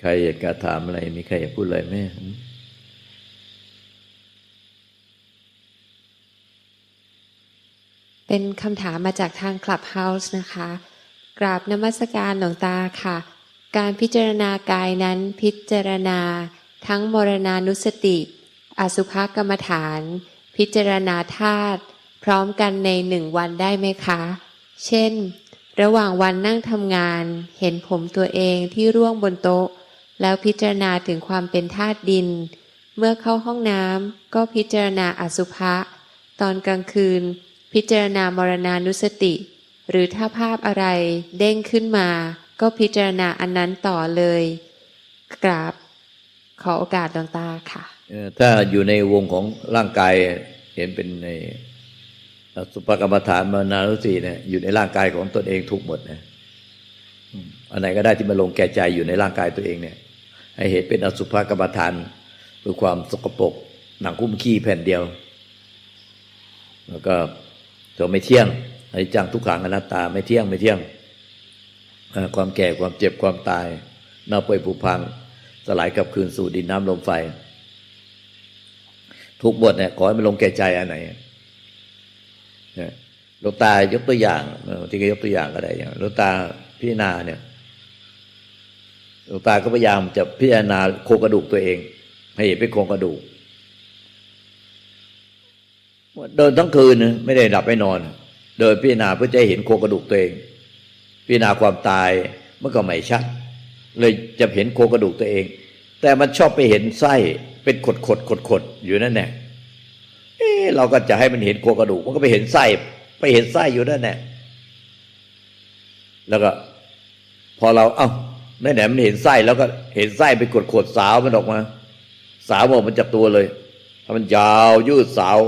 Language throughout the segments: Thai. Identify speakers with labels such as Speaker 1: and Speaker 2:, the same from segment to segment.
Speaker 1: ใครอยากจะถามอะไร มีใครอยากพูดอะไรไหม
Speaker 2: เป็นคำถามมาจากทางคลับเฮาส์นะคะ กราบนมัสการหลวงตาค่ะ การพิจารณากายนั้นพิจารณา ทั้งมรณานุสติ อสุภกรรมฐาน พิจารณาธาตุพร้อมกันในหนึ่งวันได้ไหมคะ เช่น ระหว่างวันนั่งทำงาน เห็นผมตัวเองที่ร่วงบนโต๊ะ แล้วพิจารณาถึงความเป็นธาตุดิน เมื่อเข้าห้องน้ำก็พิจารณาอสุภะ ตอนกลางคืน พิจารณามรณานุสติ หรือถ้าภาพอะไรเด้งขึ้นมา ก็พิจารณาอันนั้นต่อเลย กราบ ขอโอกาสดวงตาค่ะ
Speaker 1: ถ้าอยู่ในวงของร่างกายเห็นเป็นในสุภกรรมฐานมานานุสติเนี่ยอยู่ในร่างกายของตนเองทุกหมดนะอันไหนก็ได้ที่มาลงแก่ใจอยู่ในร่างกายตัวเองเนี่ย ให้เห็นเป็นอสุภกรรมฐานคือความสกปรกหนังคุ้มขี้แผ่นเดียว แล้วก็ตัวไม่เที่ยงอนิจจังทุกขังอนัตตาไม่เที่ยงไม่เที่ยง ความแก่ความเจ็บความตายเน่าเปื่อยผุพัง สลายกลับคืนสู่ดินน้ำลมไฟ ทุกบทเนี่ยขอให้มันลงแก่ใจอันไหนเนี่ยหลวงตายกตัวอย่างที่ก็ยกตัวอย่างก็ได้อย่างหลวงตาพิจารณาเนี่ย หลวงตาก็พยายามจะพิจารณาโครงกระดูกตัวเองให้เห็นเป็นโครงกระดูกเดินทั้งคืนไม่ได้หลับไม่นอน เดินพิจารณาเพื่อจะเห็นโครงกระดูกตัวเอง พิจารณาความตายมันก็ไม่ชัด เลยจะเห็นโครงกระดูกตัวเอง แต่มันชอบไปเห็นไส้เป็นขดขดขดขดอยู่นั่นแหละเอ๊เราก็จะให้มันเห็นโครงกระดูก มันก็ไปเห็นไส้ไปเห็นไส้อยู่นั่นแหละแล้วก็ พอเราเอ้า หนไหนมันเห็นไส้แล้วก็เห็นไส้เป็นขดขดสาวมันออกมา สาวออกมาจากตัวเลยถ้ามันยาวยืดสาว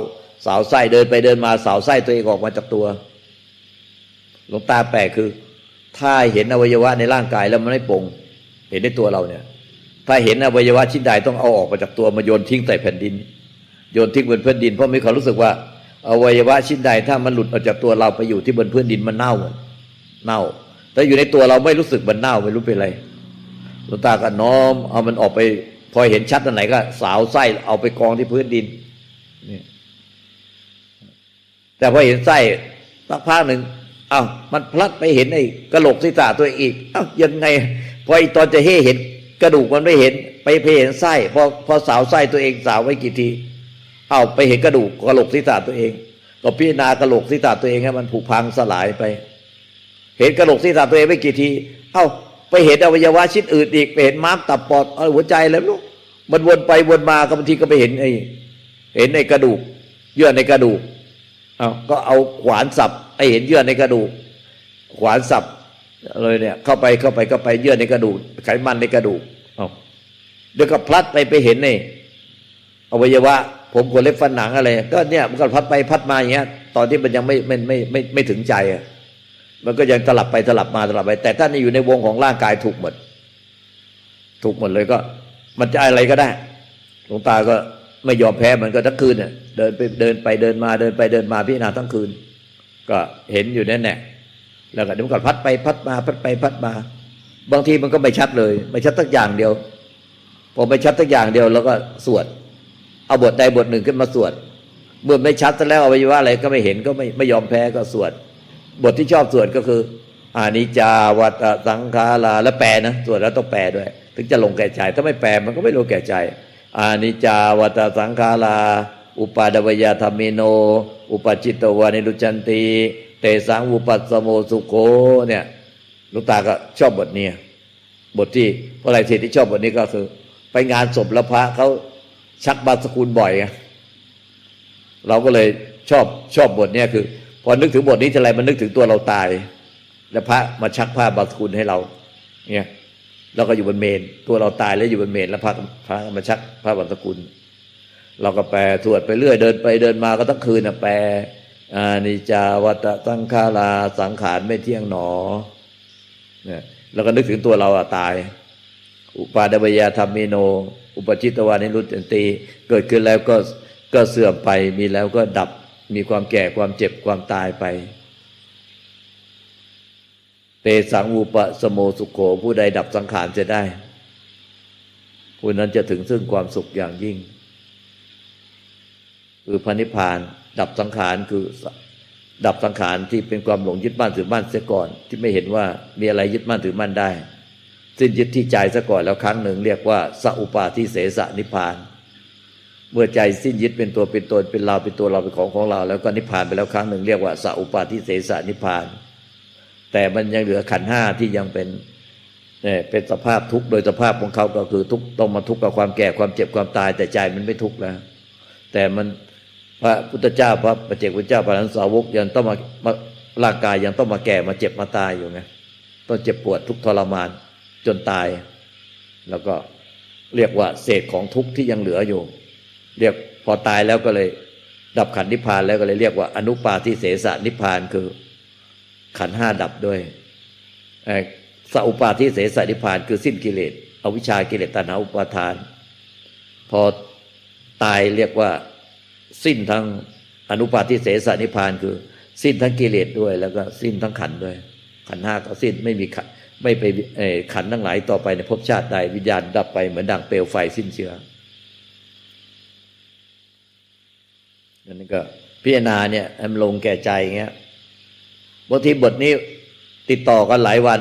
Speaker 1: สาวไส้เดินไปเดินมาสาวไส้ตัวเองออกมาจากตัวหลวงตาแปลกคือ ถ้าเห็นอวัยวะในร่างกายแล้วมันไม่ปรงเห็นในตัวเราเนี่ย ถ้าเห็นอวัยวะชิ้นใดต้องเอาออกมาจากตัวมาโยนทิ้งใส่แผ่นดิน โยนทิ้งบนพื้นดิน เพราะมีความรู้สึกว่า อวัยวะชิ้นใดถ้ามันหลุดออกจากตัวเราไปอยู่ที่บนพื้นดินมันเน่าเน่า แต่อยู่ในตัวเราไม่รู้สึกมันเน่าไม่รู้เป็นไรหลวงตาก็น้อม เอามันออกไป พอเห็นชัดอันไหนก็ สาวไส้เอาไปกองที่พื้นดินนี่แต่พอเห็นไส้สักพักหนึ่งเอ้ามันพลัดไปเห็นไอ้กระโหลกศีรษะตัวเองอีกเอ้ายังไง พอไอตอนจะเห็เห็น กระดูกมันไม่เห็น ไปไปเห็นไส้พอพอสาวไส้ตัวเองสาวไว้กี่ที เอ้าไปเห็นกระดูกกระโหลกศีรษะตัวเอง ก็พิจารณากระโหลกศีรษะตัวเองให้มันผุพังสลายไป เห็นกระโหลกศีรษะตัวเองไม่กี่ที เอ้าไปเห็นอวัยวะชิ้นอื่นอีกไปเห็นม้ามตับปอดอหัวใจแล้วลูกมันวนไปวนมาก็บางทีก็ไปเห็นไอ้เห็นในกระดูก เยื่อในกระดูกเอาก็เอาขวานสับไอ้เห็นเยื่อในกระดูก ขวานสับเลยเนี่ย เข้าไปเข้าไปเข้าไปเยื่อในกระดูก ไขมันในกระดูกเอาเดี๋ยวก็พลัดไปไปเห็นในอวัยวะ ผมขนเล็บฟันหนังอะไร ก็เนี่ยมันก็พัดไปพัดมาอย่างเงี้ย ตอนที่มันยังไม่ไม่ไม่ไม่ไม่ถึงใจอะ มันก็ยังตลับไปตลับมาตลับไป แต่ถ้านี่อยู่ในวงของร่างกายถูกหมด ถูกหมดเลยก็ มันจะอะไรก็ได้หลวงตาก็ไม่ยอมแพ้มันก็ทั้งคืนเนี่ยเดินไปเดินไปเดินมาเดินไปเดินมาพิจารณาทั้งคืน ก็เห็นอยู่แน่แน่แล้วก็เดี๋ยวมันก็พัดไปพัดมาพัดไปพัดมา บางทีมันก็ไม่ชัดเลย ไม่ชัดสักอย่างเดียวพอไม่ชัดสักอย่างเดียวแล้วก็สวด เอาบทใดบทหนึ่งขึ้นมาสวด เมื่อไม่ชัดซะแล้วอวัยวะอะไรก็ไม่เห็นก็ไม่ไม่ยอมแพ้ก็สวด บทที่ชอบสวดก็คืออานิจจาวัตสังขาราและแปลนะสวดแล้วต้องแปลด้วย ถึงจะลงแก่ใจ ถ้าไม่แปลมันก็ไม่ลงแก่ใจ อานิจจาวัตสังขารา อุปาดวยธรรมิโน อุปจิตตวานิรุจันติเตสังอุปัสโมสุโคเนี่ยลูกตาก็ชอบบทนี้บทที่พระไรเทศที่ชอบบทนี้ก็คือ ไปงานศพล้วพระเขาชักบาสกุลบ่อยไงเราก็เลยชอบชอบบทเนี้ยคือ อนึกถึงบทนี้ทีไรมันนึกถึงตัวเราตาย แล้วพระมาชักผ้าบาสกุลให้เรา เนี่ยเราก็อยู่บนเมน ตัวเราตายแล้วอยู่บนเมน แล้วพระพระมาชักผ้าบาสกุลเราก็แปลสวดไปเรื่อยเดินไปเดินมาก็ทั้งคืนนะแปลอานิจาวัตสังขาราสังขารไม่เที่ยงหนอเนี่ยเราก็นึกถึงตัวเราอะตาย อุปาดวยาธรรมิโน อุปจิตตวานิรุตติเกิดขึ้นแล้วก็ก็เสื่อมไปมีแล้วก็ดับ มีความแก่ความเจ็บความตายไป เตสังอุปสโมสุขโขผู้ใดดับสังขารจะได้ ผู้นั้นจะถึงซึ่งความสุขอย่างยิ่ง คือพระนิพพาน ดับสังขารคือดับสังขารที่เป็นความหลงยึดมั่นถือมั่นเสียก่อน ที่ไม่เห็นว่ามีอะไรยึดมั่นถือมั่นได้ สิ้นยึดที่ใจซะก่อนแล้วครั้งหนึ่งเรียกว่าสัอุปาทิเสสนิพพาน เมื่อใจสิ้นยึดเป็นตัวเป็นตนเป็นเราเป็นตัวเราเป็นของของเรา แล้วก็นิพพานไปแล้วครั้งหนึ่งเรียกว่าสัอุปาทิเสสนิพพาน แต่มันยังเหลือขันห้าที่ยังเป็นเนี่ยเป็นสภาพทุกข์โดยสภาพของเขาก็คือทุกต้องมาทุกข์กับความแก่ความเจ็บความตาย แต่ใจมันไม่ทุกข์แล้ว แต่มันพระพุทธเจ้าพระปเจกพุทธเจ้าพระพันสาวกยังต้องมามาร่างกายยังต้องมาแก่มาเจ็บมาตายอยู่ไงต้องเจ็บปวดทุกทรมานจนตาย แล้วก็เรียกว่าเศษของทุกข์ที่ยังเหลืออยู่ เรียกพอตายแล้วก็เลย ดับขันนิพพานแล้วก็เลยเรียกว่าอนุปาทิเสสนิพพานคือขันห้าดับด้วยเอ่อสัอุปาทิเสสนิพพานคือสิ้นกิเลสอวิชากิเลสตัณหาอุปาทาน พอตายเรียกว่าสิ้นทั้งอนุปาทิเสสนิพพานคือ สิ้นทั้งกิเลสด้วย แล้วก็สิ้นทั้งขันด้วย ขันห้าก็สิ้นไม่มีขันไม่ไปเอ่อขันทั้งหลายต่อไปในภพชาติใดวิญญาณดับไปเหมือนดังเปลวไฟสิ้นเชื้ออั นนี้ก็พิจารณาเนี่ยให้มันลงแก่ใจอย่างเงี้ยบางทีบทนี้ติดต่อกันหลายวัน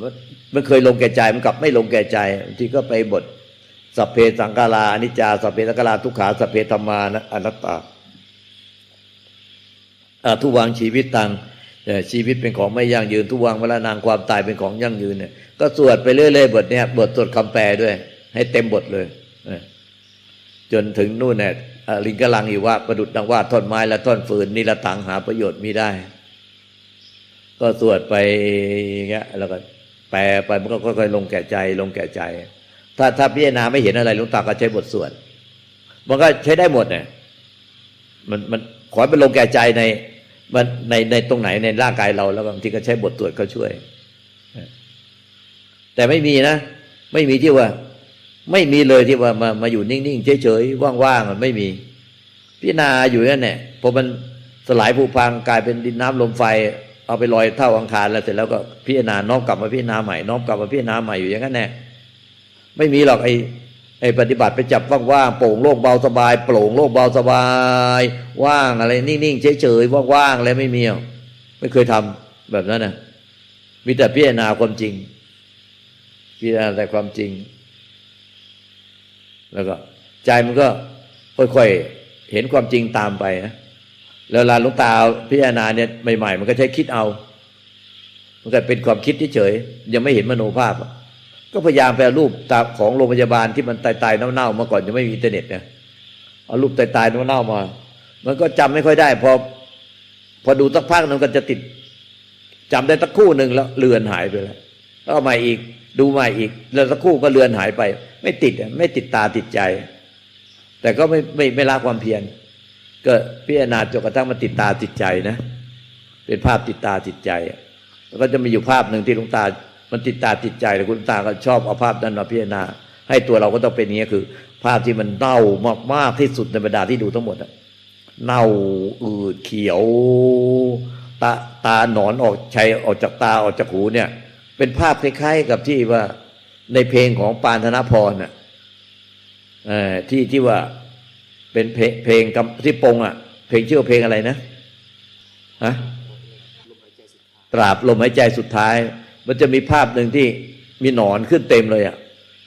Speaker 1: มันมันเคยลงแก่ใจมันกลับไม่ลงแก่ใจบางทีก็ไปบทสัพเพสังกาลาอนิจจาสัพเพสังกาลาทุกขาสัพเพธรรมานะอนัตตาทุวังชีวิตตังชีวิตเป็นของไม่ยั่งยืนทุวังเวลานางความตายเป็นของยั่งยืนเนี่ยก็สวดไปเรื่อยๆบทเนี้ยบทสวดคำแปลด้วย ให้เต็มบทเลยจนถึงนู่นเนี่ย ลิงกลังอีว่าประดุดดังว่าท่อนไม้และท่อนฟืนนิรตังหาประโยชน์มิได้ ก็สวดไปอย่างเงี้ยแล้วก็แปลไปมันก็ค่อยๆลงแก่ใจ ลงแก่ใจ ถ้าถ้าพิจารณาไม่เห็นอะไรหลวงตาก็ใช้บทสวดมันก็ใช้ได้หมดเนี่ยมันมันขอให้มันลงแก่ใจในมันในในตรงไหนในร่างกายเราแล้วบางทีก็ใช้บทสวดก็ช่วย แต่ไม่มีนะ ไม่มีที่ว่า ไม่มีเลยที่ว่ามามาอยู่นิ่ง ๆ เฉย ๆ ว่าง ๆ มันไม่มี พิจารณาอยู่นั่นแหละพอมันสลายผุพังกลายเป็นดินน้ำลมไฟ เอาไปลอยเท่าอังคารแล้วเสร็จแล้วก็พิจารณาน้อมกลับมาพิจารณาใหม่น้อมกลับมาพิจารณาใหม่อยู่อย่างนั้นแน่ไม่มีหรอกไอ้ไอ้ปฏิบัติไปจับว่างๆโปร่งโล่งเบาสบาย โปร่งโล่งเบาสบาย ว่างอะไร นิ่งๆเฉยๆว่างๆอะไรไม่มีไม่เคยทำแบบนั้นนะมีแต่พิจารณาความจริง พิจารณาแต่ความจริง แล้วก็ใจมันก็ค่อยๆเห็นความจริงตามไปนะแล้วเวลาลวงตาพิจารณาเนี่ยใหม่ ๆ มันก็ใช้คิดเอา มันก็เป็นความคิดเฉยๆยังไม่เห็นมโนภาพ ก็พยายามไปเอารูปตาของโรงพยาบาลที่มันตายๆเน่าๆมาก่อนยังไม่มีอินเทอร์เน็ตเนี่ยเอารูปตายๆเน่าๆมา มันก็จำไม่ค่อยได้ พอพอดูสักพักนึงก็จะติดจำได้สักคู่หนึ่งแล้วเลือนหายไปแล้วแล้วเอาใหม่อีกดูใหม่อีก แล้วสักคู่ก็เลือนหายไป ไม่ติดอะไม่ติดตาติดใจ แต่ก็ไม่ไม่ไม่ละความเพียรก็พิจารณาจนกระทั่งมันติดตาติดใจนะ เป็นภาพติดตาติดใจ แล้วก็จะมีอยู่ภาพหนึ่งที่ลวงตา มันติดตาติดใจแล้วคุณตาก็ชอบเอาภาพนั้นมาพิจารณา ให้ตัวเราก็ต้องเป็นอย่างนี้คือ ภาพที่มันเน่ามากมากที่สุดในบรรดาที่ดูทั้งหมดอะเน่าอืดเขียว ตาตาหนอนออกชัยออกจากตาออกจากหูเนี่ย เป็นภาพคล้ายๆกับที่ว่า ในเพลงของปานธนพรน่ะที่ที่ว่าเป็นเพลงเพลงที่ปงอะ เพลงชื่อเพลงอะไรนะฮะตราบลมหายใจสุดท้าย มันจะมีภาพหนึ่งที่มีหนอนขึ้นเต็มเลยอะ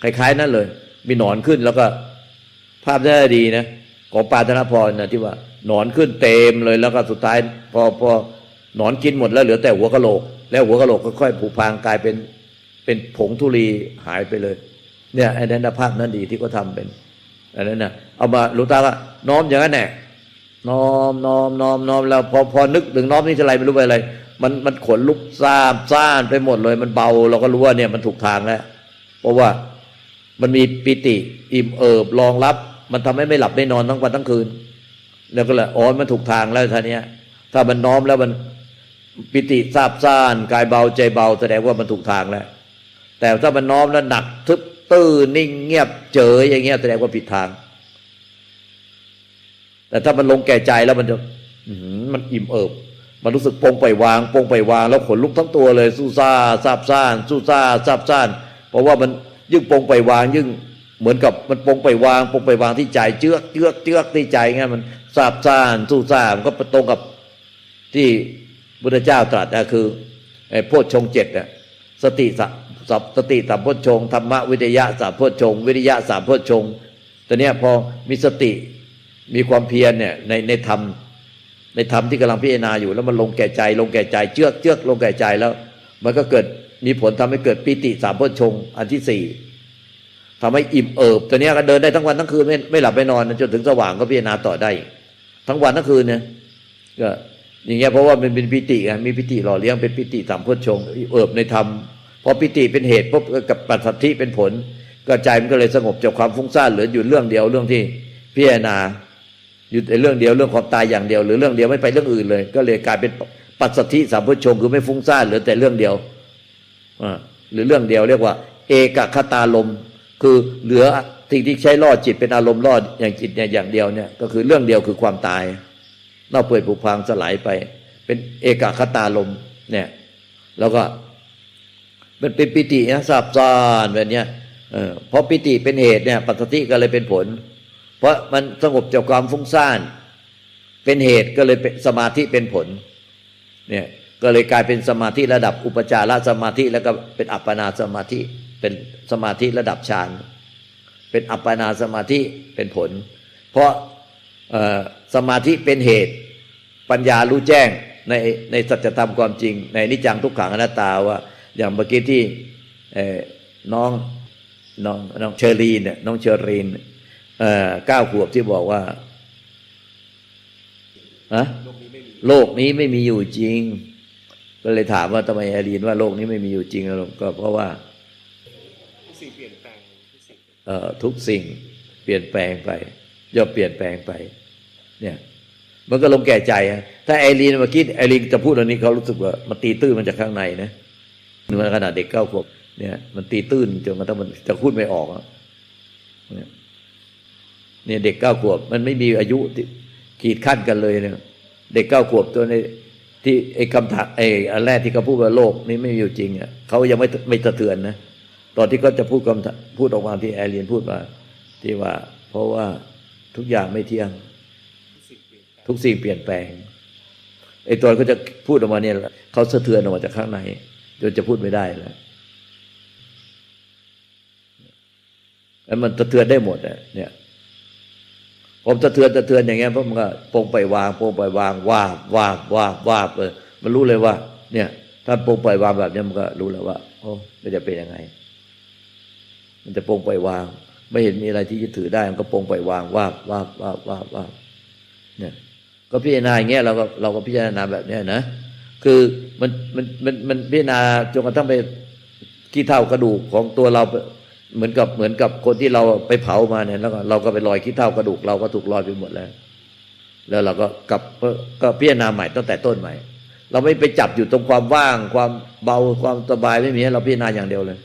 Speaker 1: คล้ายๆนั่นเลย มีหนอนขึ้นแล้วก็ ภาพได้ดีนะของปานธนพรนะที่ว่าหนอนขึ้นเต็มเลยแล้วก็สุดท้าย พอพอหนอนกินหมดแล้วเหลือแต่หัวกะโหลก แล้วหัวกะโหลกค่อยๆผุพังกลายเป็น เป็นผงธุลีหายไปเลย เนี่ยไอ้นั้นภาพนั้นดีที่เขาทำเป็นอันนั้นนะเอามาหลูกตาก็น้อมอย่างนั้นแหละน้อมน้อมน้อมน้อมแล้วพอพอนึกถึงน้อมนี่จะไรไม่รู้ไปอะไร มันมันขนลุกซ่ามซ่านไปหมดเลย มันเบาเราก็รู้ว่าเนี่ยมันถูกทางแล้วเพราะว่ามันมีปิติอิ่มเอิบรองรับ มันทำให้ไม่หลับไม่นอนทั้งวันทั้งคืน แล้วก็เลยอ๋อมันถูกทางแล้วท่านี้ยถ้ามันน้อมแล้วมันปิติซาบซ่านกายเบาใจเบาแสดงว่ามันถูกทางแล้ว แต่ถ้ามันน้อมแล้วหนักทึบตื้อนิ่งเงียบเจออย่างเงี้ยแสดงว่าผิดทาง แต่ถ้ามันลงแก่ใจแล้วมันจะมันอิ่มเอิบ มันรู้สึกปงไปวางปงไปวาง แล้วขนลุกทั้งตัวเลย สู้ซ่าซาบซ่าน สู้ซ่าซาบซ่าน เพราะว่ามันยิ่งปงไปวาง ยิ่งเหมือนกับมันปงไปวางปงไปวางที่ใจเจือกเจือกเจือกที่ใจไงมันซาบซ่าน สู้ซ่ามันก็ตรงกับที่พุทธเจ้าตรัสนะคือไอ้โพชฌงเจ็ดอะสติสั สัสติสัมพชฌงธรรมวิทยะสัมพชฌงวิริยะสัมพชฌงค์แต่เนี้ยพอมีสติมีความเพียรเนี่ยในในธรรมในธรรมที่กำลังพิจารณาอยู่ แล้วมันลงแก่ใจ ลงแก่ใจเจือกเจือกลงแก่ใจแล้ว มันก็เกิดมีผลทำให้เกิดปิติสามพชงอันที่สี่ทำให้อิ่มเอิบตัวเนี้ยก็เดินได้ทั้งวันทั้งคืนไม่ไม่หลับไม่นอนจนถึงสว่างก็พิจารณาต่อได้ ทั้งวันทั้งคืนเนี่ยก็อย่างเงี้ยเพราะว่ามันเป็นปิติไงมีปิติหล่อเลี้ยงเป็นปิติสามพชงเอิบในธรรม พอปิติเป็นเหตุปุ๊บกับปัจสัทธิเป็นผล ก็ใจมันก็เลยสงบจากความฟุ้งซ่านเหลืออยู่เรื่องเดียวเรื่องที่พิจารณาอยู่ในเรื่องเดียวเรื่องความตายอย่างเดียว หรือเรื่องเดียวไม่ไปเรื่องอื่นเลย ก็เลยกลายเป็นปัจสัทธิสามพุทชงคือไม่ฟุ้งซ่านเหลือแต่เรื่องเดียวอ่าหรือเรื่องเดียวเรียกว่า เอกคตาลมคือเหลือสิ่งที่ใช้ล่อจิตเป็นอารมณ์ล่ออย่างจิตเนี่ยอย่างเดียวเนี่ยก็คือเรื่องเดียวคือความตายเนอกเปื่อยผุพังสลายไป เป็นเอกคตาลมเนี่ย แล้วก็ มันเป็นปิตินะสับซ้อนแบบเนี้ยเออพราะปิติเป็นเหตุเนี่ยปัจสัทธิก็เลยเป็นผล เพราะมันสงบจากความฟุ้งซ่าน เป็นเหตุก็เลยเป็นสมาธิเป็นผล เนี่ยก็เลยกลายเป็นสมาธิระดับอุปจารสมาธิแล้วก็เป็นอัปปนาสมาธิเป็นสมาธิระดับฌานเป็นอัปปนาสมาธิเป็นผล เพราะสมาธิเป็นเหตุ ปัญญารู้แจ้งในในสัจธรรมความจริง ในนิจังทุกขังอนัตตาว่า อย่างเมื่อกี้ที่น้องน้องน้องเชอรีนเนี่ยน้องเชอรีนเอ่อเก้าขวบที่บอกว่าฮะโลกนี้ไม่มีอยู่จริง ก็เลยถามว่าทำไมแอรีนว่าโลกนี้ไม่มีอยู่จริงลก็เพราะว่า
Speaker 3: ทุกสิ่งเปลี่ยนแปลงทุกสิ่ง
Speaker 1: เอ่อทุกสิ่งเปลี่ยนแปลงไปย่อมเปลี่ยนแปลงไป เนี่ยมันก็ลงแก่ใจอะถ้าไอรีนเมื่อกี้ไอรีนจะพูดอันนี้เขารู้สึกว่ามันตีตื้นมันจากข้างในนะ มันขนาดเด็กเก้าขวบเนี่ย มันตีตื้นจนมันต้องมันจะพูดไม่ออกเนี่ยเด็กเก้าขวบ มันไม่มีอายุขีดขั้นกันเลยเนี่ย เด็กเก้าขวบตัวในที่ไอ้คำถามไอ้อันแรกที่เขาพูดว่าโลกนี้ไม่มีอยู่จริงอะเขายังไม่ไม่สะเทือนนะตอนที่เขาจะพูดคำพูดออกมาที่แอเรียนพูดว่าที่ว่า เพราะว่าทุกอย่างไม่เที่ยง
Speaker 3: ทุกสิ่งเปลี่ยนแปลง
Speaker 1: ทุกสิ่งเปลี่ยนแปลงไอ้ตอนเขาจะพูดออกมาเนี่ยเขาสะเทือนออกมาจากข้างใน จนจะพูดไม่ได้แล้วแล้วมันสะเทือนได้หมดเนี่ยผมสะเทือนสะเทือนอย่างเงี้ยเพราะมันก็ปงไปวางปงไปวางวาบวาบวาบวาบเออมันรู้เลยว่า เนี่ยถ้าปงไปวางแบบเนี้ยมันก็รู้แล้วว่าโอ้มันจะเป็นยังไง มันจะปงไปวาง ไม่เห็นมีอะไรที่ยึดถือได้ มันก็ปงไปวางวาบวาบวาบวาบวาบเนี่ย ก็พิจารณาอย่างเงี้ยเราก็เราก็พิจารณาแบบเนี้ยนะ คือมันมันมันมันพิจารณาจนกระทั่งไปขี้เท่ากระดูกของตัวเราเหมือนกับเหมือนกับคนที่เราไปเผามาเนี่ยแล้วก็เราก็ไปลอยขี้เท่ากระดูก เราก็ถูกลอยไปหมดแล้ว แล้วเราก็กลับก็พิจารณาใหม่ตั้งแต่ต้นใหม่ เราไม่ไปจับอยู่ตรงความว่าง ความเบาความสบายไม่มีเราพิจารณาอย่างเดียวเลย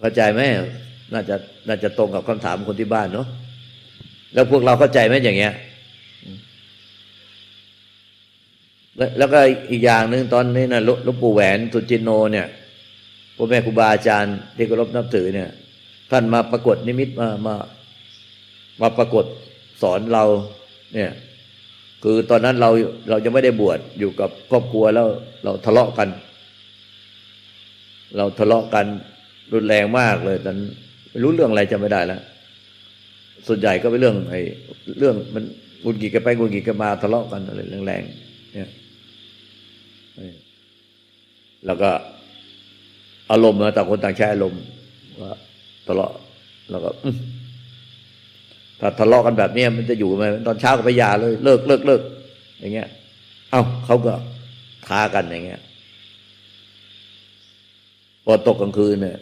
Speaker 1: เข้าใจไหมน่าจะน่าจะตรงกับคำถามคนที่บ้านเนาะแล้วพวกเราเข้าใจไหมอย่างเงี้ย แล้วก็อีกอย่างหนึ่งตอนนี้นะหลวหลวงปู่แหวนสุจินโนเนี่ยพ่อแม่ครูบาอาจารย์ที่เคารพนับถือเนี่ย ท่านมาปรากฏนิมิตมามา มาปรากฏสอนเรา เนี่ย คือตอนนั้นเราเรายังไม่ได้บวชอยู่กับครอบครัวแล้ว เราทะเลาะกัน เราทะเลาะกันรุนแรงมากเลยตอนนั้นไม่รู้เรื่องอะไรจำไม่ได้แล้วส่วนใหญ่ก็เป็นเรื่องไอ้เรื่องมันงุนกีกันไปงุนกีกันมาทะเลาะกันอะไรแรงๆเนี่ย แล้วก็อารมณ์นะต่างคนต่างใช้อารมณ์ว่าทะเลาะแล้วก็ถ้าทะเลาะกันแบบนี้มันจะอยู่ไหมตอนเช้าก็ไปยาเลย เลิกเลิกเลิกอย่างเงี้ย เอ้าเขาก็ท้ากันอย่างเงี้ยพอตกกลางคืนเนี่ย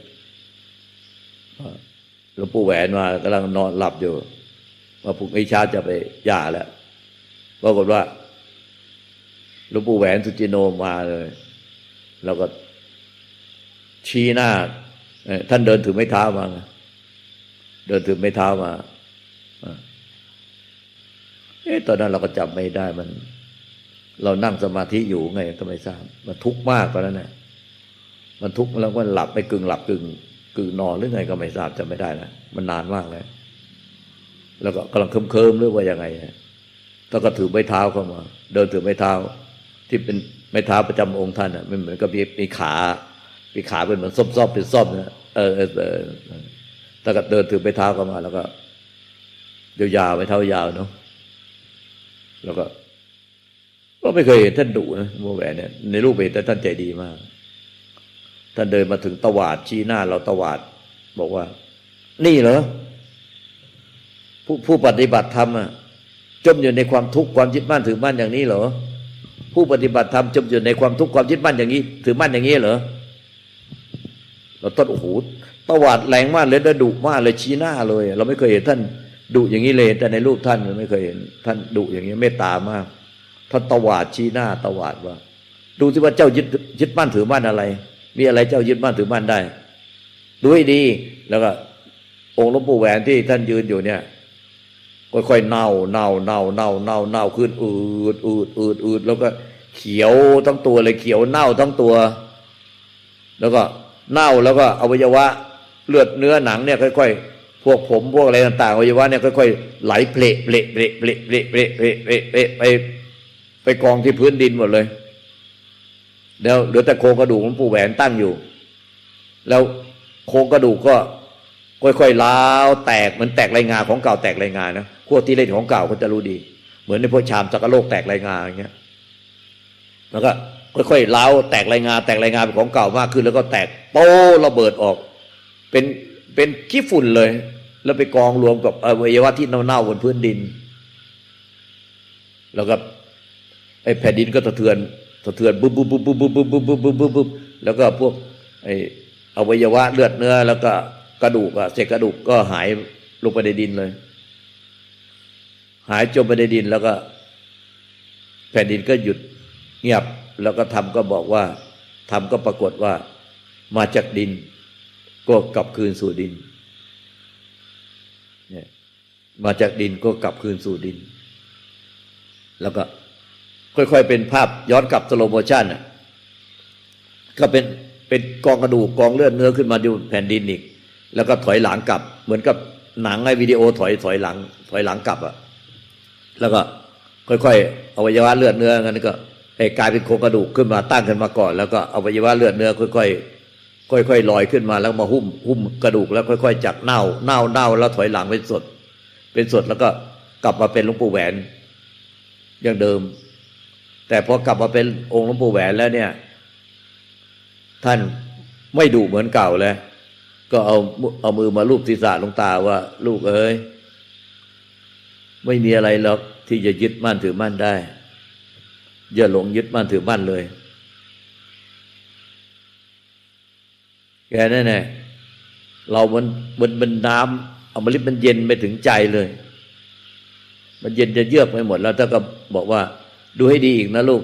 Speaker 1: หลวงปู่แหวนมากำลังนอนหลับอยู่ว่าพรุ่งนี้เช้าจะไปหย่าแล้วปรากฏว่า หลวงปู่แหวนสุจิโนมาเลยแล้วก็ชี้หน้าท่านเดินถือไม้เท้ามาเดินถือไม้เท้ามาเอ๊ะตอนนั้นเราก็จำไม่ได้มัน เรานั่งสมาธิอยู่ไงก็ไม่ทราบมันทุกข์มากตอนนั้นน่ะมันทุกข์แล้วก็หลับไปกึ่งหลับกึ่งกึ่งนอนหรือไงก็ไม่ทราบจะไม่ได้นะมันนานมากแล้วแล้วก็กำลังเคลิ้มๆหรือว่ายังไงฮะแล้วก็ถือไม้เท้าเข้ามา เดินถือไม้เท้า ที่เป็นไม้เท้าประจำองค์ท่านอะมันเหมือนกับมีมีขามีขาเป็นเหมือนส้อมๆเป็นส้อมนะเออเออเออเออแล้วก็เดินถือไม้เท้าเข้ามา แล้วก็ยาวๆไม้เท้ายาวเนาะแล้วก็ก็ไม่เคยเห็นท่านดุนะโมแหวนเนี่ยในรูปเห็นแต่ท่านใจดีมาก ท่านเดินมาถึงตวาดชี้หน้าเราตวาด บอกว่า นี่เหรอผู้ผู้ปฏิบัติธรรมอะจมอยู่ในความทุกข์ความยึดมั่นถือมั่นอย่างนี้เหรอ ผู้ปฏิบัติธรรมจมอยู่ในความทุกข์ความยึดมั่นอย่างนี้ ถือมั่นอย่างนี้เหรอเราต้นโอ้โหตวาดแรงมากเลยแล้ดุมากเลยชี้หน้าเลย เราไม่เคยเห็นท่านดุอย่างนี้เลย แต่ในรูปท่านเราไม่เคยเห็น ท่านดุอย่างนี้เมตตามากท่านตวาดชี้หน้าตวาดว่า ดูสิว่าเจ้ายึดยึดมั่นถือมั่นอะไร มีอะไรเจ้ายึดมั่นถือมั่นได้ ดูให้ดีแล้วก็องค์หลวงปู่แหวนที่ท่านยืนอยู่เนี่ย ค่อยๆเน่าเน่าเน่าเน่าเน่าเน่าขึ้นอืดอืดอืดอืดแล้วก็เขียวทั้งตัวเลยเขียวเน่าทั้งตัว แล้วก็เน่าแล้วก็อวัยวะเลือดเนื้อหนังเนี่ยค่อยๆ พวกผมพวกอะไรต่างๆอวัยวะเนี่ยค่อยๆไหลเพลเพลเพลเพลเพลเพลเพลเพลเพลไปไปกองที่พื้นดินหมดเลย แล้วเหลือแต่โครงกระดูกหลวงปู่แหวนตั้งอยู่ แล้วโครงกระดูกก็ค่อยๆล้าวแตกเหมือนแตกรายงานของเก่าแตกรายงานนะ วกที่เล่นของเก่าก็จะรู้ดี เหมือนในพวกชามจักรโลกแตกรายงานอย่างเงี้ยแล้วก็ค่อยๆเล้าแตกรายงาน แตกรายงานเป็นของเก่ามากขึ้น แล้วก็แตกโป้ระเบิดออก เป็นเป็นขี้ฝุ่นเลย แล้วไปกองรวมกับอวัยวะที่เน่าๆบนพื้นดิน แล้วก็ไอ้แผ่นดินก็สะเทือนสะเทือนปุ๊บปุ๊บปุ๊บปุ๊บปุ๊บปุ๊บปุ๊บปุ๊บปุ๊บปุ๊บแล้วก็พวกไอ้อวัยวะเลือดเนื้อ แล้วก็กระดูกอะเศษกระดูกก็หายลงไปในดินเลย หายจมไปในดินแล้วก็ แผ่นดินก็หยุดเงียบแล้วก็ทำก็บอกว่าทำก็ปรากฏว่ามาจากดิน ก็กลับคืนสู่ดินเนี่ยมาจากดินก็กลับคืนสู่ดิน แล้วก็ค่อยๆ เป็นภาพย้อนกลับสโลโมชันอะก็เป็นเป็นกองกระดูกกองเลือดเนื้อขึ้นมาดูแผ่นดินอีก แล้วก็ถอยหลังกลับ เหมือนกับหนังไอ้วิดีโอถอยถอยหลัง ถอยหลังกลับอะ แล้วก็ค่อยๆอวัยวะเลือดเนื้องั้นก็ไอ้กลายเป็นโครงกระดูกขึ้นมาตั้งขึ้นมาก่อน แล้วก็อวัยวะเลือดเนื้อค่อยๆค่อยๆลอยขึ้นมาแล้วมาหุ้มหุ้มกระดูกแล้วค่อย ๆจากเน่าเน่าเน่าแล้วถอยหลังเป็นสด เป็นสดแล้วก็กลับมาเป็นหลวงปู่แหวนอย่างเดิม แต่พอกลับมาเป็นองค์หลวงปู่แหวนแล้วเนี่ย ท่านไม่ดุเหมือนเก่าแล้วก็เอาเอามือมาลูบศีรษะหลวงตาว่า ลูกเอ้ย ไม่มีอะไรหรอกที่จะยึดมั่นถือมั่นได้ อย่าหลงยึดมั่นถือมั่นเลย แกนั่นแหละเรามันมันมันน้ำเอามาลิบมันเย็นไปถึงใจเลย มันเย็นจะเยือกไปหมดแล้วถ้าก็บอกว่า ดูให้ดีอีกนะลูก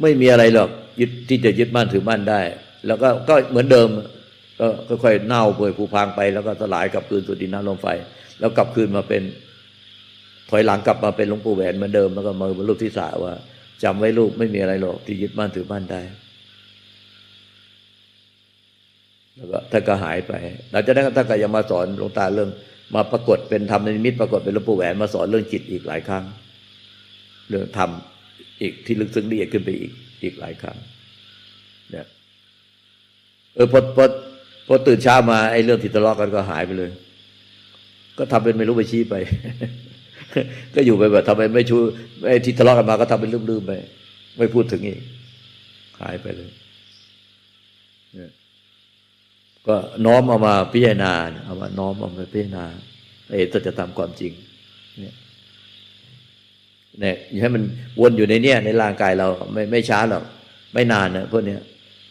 Speaker 1: ไม่มีอะไรหรอกยึดที่จะยึดมั่นถือมั่นได้ แล้วก็ก็เหมือนเดิม ก็ค่อยๆเน่าเปื่อยผุพังไป แล้วก็สลายกลับคืนสู่ดินน้ำลมไฟ แล้วกลับคืนมาเป็น ถอยหลังกลับมาเป็นหลวงปู่แหวนเหมือนเดิมแล้วก็มือบรรลุที่สาว่าจำไว้ลูกไม่มีอะไรหรอกที่ยึดมั่นถือมั่นได้ แล้วก็ท่านก็หายไปหลังจากนั้นท่านก็ยังมาสอนหลวงตาเรื่อง มาปรากฏเป็นธรรมในนิมิตปรากฏเป็นหลวงปู่แหวนมาสอนเรื่องจิตอีกหลายครั้ง เรื่องธรรมอีกที่ลึกซึ้งละเอียดขึ้นไปอีกอีกหลายครั้งเนี่ยเออพอพอพอตื่นเช้ามาไอ้เรื่องที่ทะเลาะกันก็หายไปเลย ก็ทำเป็นไม่รู้ไปชี้ไป ก็อยู่ไปแบบทำไมไม่ชูไอ้ที่ทะเลาะกันมาก็ทำเป็นลืมๆไปไม่พูดถึงอีกหายไปเลยก็น้อมเอามาพิจารณาเอามาน้อมเอามาพิจารณาเออจะทำความจริง เนี่ยเนี่ยให้มันวนอยู่ในเนี้ยในร่างกายเราไม่ไม่ช้าหรอกไม่นานนะพวกเนี้ย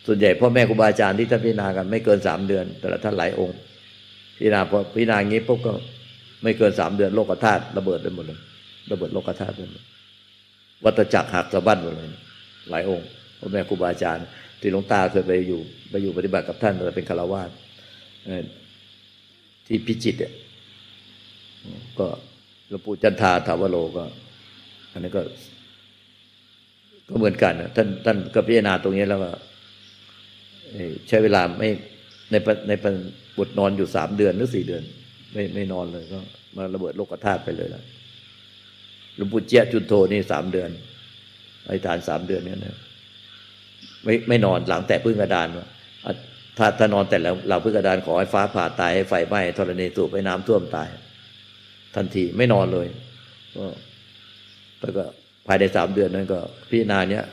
Speaker 1: ส่วนใหญ่พ่อแม่ครูบาอาจารย์ที่ท่านพิจารณากันไม่เกินสามเดือน แต่ละท่านหลายองค์พิจารณาพอพิจารณางี้ปุ๊บก็ ไม่เกินสามเดือนโลกธาตุระเบิดไปหมดเลยระเบิดโลกธาตุไปหมดวัตจักรหักสะบั้นหมดเลย หลายองค์พ่อแม่ครูบาอาจารย์ ที่หลวงตาเคยไปอยู่ไปอยู่ปฏิบัติกับท่านตอนเป็นคารวาสที่พิจิตเนี่ยก็หลวงปู่จันทาถาวโรก็ อันนี้ก็ ก็เหมือนกันนะท่านท่านก็พิจารณาตรงนี้แล้วก็ใช้เวลาไม่ในปะในปะบทนอนอยู่สามเดือนหรือสี่เดือน ไม่ไม่นอนเลยก็ มาระเบิดโลกธาตุไปเลยละหลวงปู่เจียจุนโทนี่สามเดือนอธิษฐานสามเดือนเนี่ยนะไม่ไม่นอนหลังแตะพื้นกระดานวะถ้าถ้านอนแต่แล้วเราพื้นกระดานขอให้ฟ้าผ่าตายให้ไฟไหม้ธรณีสูบให้น้ำท่วมตาย ทันทีไม่นอนเลยก็แล้วก็ภายในสามเดือนนั้นก็พิจารณาเนี้ย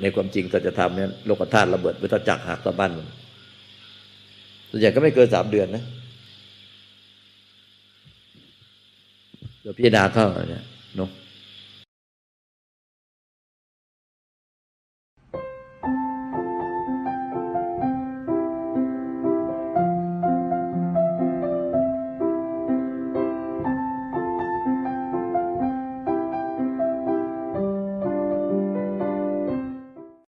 Speaker 1: ในความจริงสัจธรรมเนี่ยโลกธาตุระเบิดวิตจักรหักตะบั้นส่วนใหญ่ก็ไม่เกินสามเดือนนะ เดี๋ยวพิจารณาเข้าเนี่ยเนาะ